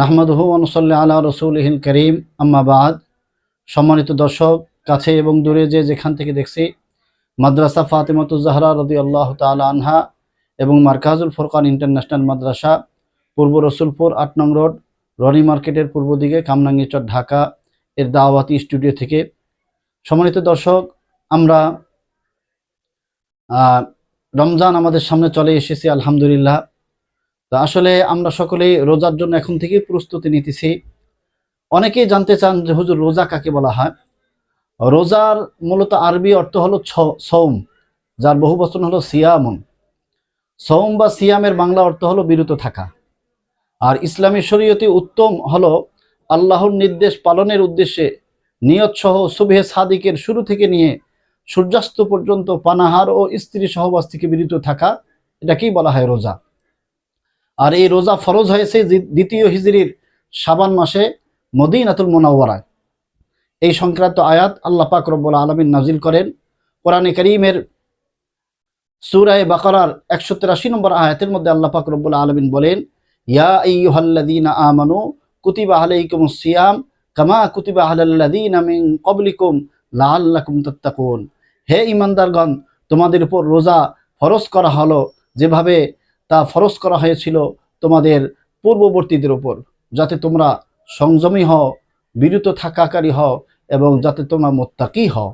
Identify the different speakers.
Speaker 1: নাহমাদহু অনুসল্লা আল্লাহ রসুলহিল করিম। আম্মাবাদ সম্মানিত দর্শক, কাছে এবং দূরে যে যেখান থেকে দেখছি, মাদ্রাসা ফাতেমাতুজাহরা রদি আল্লাহ তালা আনহা এবং মার্কাজুল ফোরকান ইন্টারন্যাশনাল মাদ্রাসা, পূর্ব রসুলপুর আট নং রোড, রনি মার্কেটের পূর্ব দিকে কামরাঙ্গিচর ঢাকা এর দাওয়াতি স্টুডিও থেকে। সম্মানিত দর্শক, আমরা রমজান আমাদের সামনে চলে এসেছি, আলহামদুলিল্লাহ। তো আসলে আমরা সকলেই রোজার জন্য এখন থেকেই প্রস্তুতি নিতেছি। অনেকেই জানতে চান যে হুজুর রোজা কাকে বলা হয়? রোজার মূলত আরবি অর্থ হলো সৌম যার বহু বচন হলো সিয়ামন। সৌম বা সিয়ামের বাংলা অর্থ হলো বিরত থাকা। আর ইসলামী শরীয়তে উত্তম হলো আল্লাহর নির্দেশ পালনের উদ্দেশ্যে নিয়ত সহ সুবেহ সাদিকের শুরু থেকে নিয়ে সূর্যাস্ত পর্যন্ত পানাহার ও স্ত্রী সহবাস থেকে বিরত থাকা, এটাকেই বলা হয় রোজা। আর এই রোজা ফরজ হয়েছে দ্বিতীয় হিজরির সাবান মাসে মদিনাতুল মোনাওয়ারায়। এই সংক্রান্ত আয়াত আল্লাহ পাক রব্বুল আলমিন নাজিল করেন। কোরআনে করিমের সুরায় বাকরার একশো তিরাশি নম্বর আয়াতের মধ্যে আল্লাহ পাক রব্বুল আলমিন বলেন, ইয়া আইয়ুহাল্লাযীনা আমানু কুতিবা আলাইকুমুস সিয়াম কামা কুতিবা আলাল্লাযীনা মিন ক্বাবলিকুম লাআল্লাকুম তাত্তাকুন। হে ঈমানদারগণ, তোমাদের উপর রোজা ফরজ করা হলো যেভাবে তা ফরজ করা হয়েছিল তোমাদের পূর্ববর্তীদের ওপর যাতে তোমরা সংযমী হও, বিরত থাকাকারী হও, এবং যাতে তোমরা মোত্তাকি হও।